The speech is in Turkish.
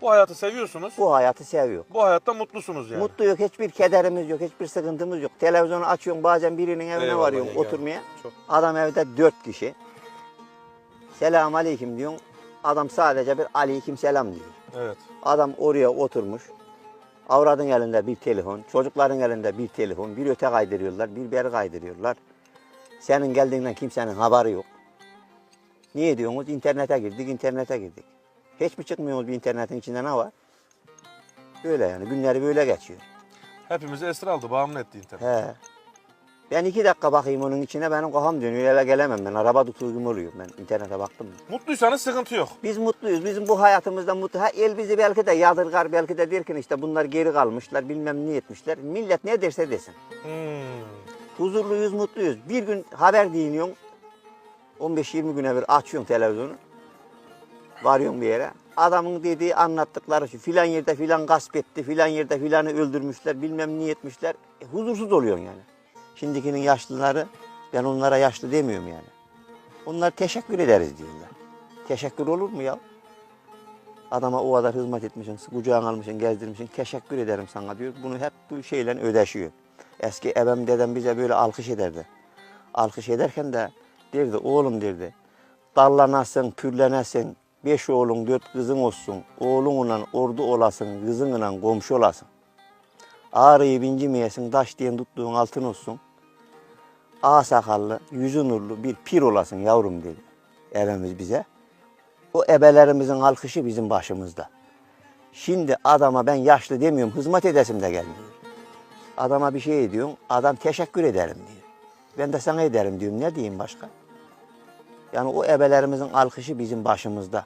Bu hayatı seviyorsunuz. Bu hayatı seviyor. Bu hayatta mutlusunuz yani. Mutlu yok, hiçbir kederimiz yok, hiçbir sıkıntımız yok. Televizyonu açıyorsun bazen birinin evine Eyvallah varıyorsun yenge. oturmaya. Çok. Adam evde dört kişi. Selam aleyküm diyorsun. Adam sadece bir aleyküm selam diyor. Evet. Adam oraya oturmuş. Avradın elinde bir telefon, çocukların elinde bir telefon. Bir öte kaydırıyorlar, bir beri kaydırıyorlar. Senin geldiğinden kimsenin haberi yok. Niye diyorsunuz? İnternete girdik, internete girdik. Hiç mi çıkmıyorsunuz bir internetin içinde ne var? Böyle yani günleri böyle geçiyor. Hepimizi esir aldı, bağımlı etti internet. He. Ben iki dakika bakayım onun içine benim kafam dönüyor eve gelemem ben. Araba tutulgum oluyor ben internete baktım. Mutluysanız sıkıntı yok. Biz mutluyuz. Bizim bu hayatımızda mutlu. Ha, el bizi belki de yadırgar belki de derken işte bunlar geri kalmışlar bilmem ne etmişler. Millet ne derse desin. Hmm. Huzurluyuz, mutluyuz. Bir gün haber dinliyorsun. 15-20 güne bir açıyorsun televizyonu. Varıyorsun bir yere. Adamın dediği anlattıkları şu filan yerde filan gasp etti, filan yerde filanı öldürmüşler, bilmem ne etmişler. E, huzursuz oluyorsun yani. Şimdikinin yaşlıları, ben onlara yaşlı demiyorum yani. Onlar teşekkür ederiz diyorlar. Teşekkür olur mu ya? Adama o kadar hizmet etmişsin, kucağına almışsın, gezdirmişsin. Teşekkür ederim sana diyor. Bunu hep bu şeyle ödeşiyor. Eski ebem dedem bize böyle alkış ederdi. Alkış ederken de derdi oğlum derdi. Dallanasın, pürlenesin. Beş oğlun, dört kızın olsun. Oğlunla ordu olasın, kızınla komşu olasın. Ağrıyı bincimeyesin, taş diyen tuttuğun altın olsun. Ağ sakallı, yüzü nurlu bir pir olasın yavrum dedi. Ebemiz bize. O ebelerimizin alkışı bizim başımızda. Şimdi adama ben yaşlı demiyorum, hizmet edesim de gelmiyor. Adama bir şey ediyorsun, adam teşekkür ederim diyor. Ben de sana ederim diyorum, ne diyeyim başka? Yəni o əbələrimizin alqışı bizim başımızda.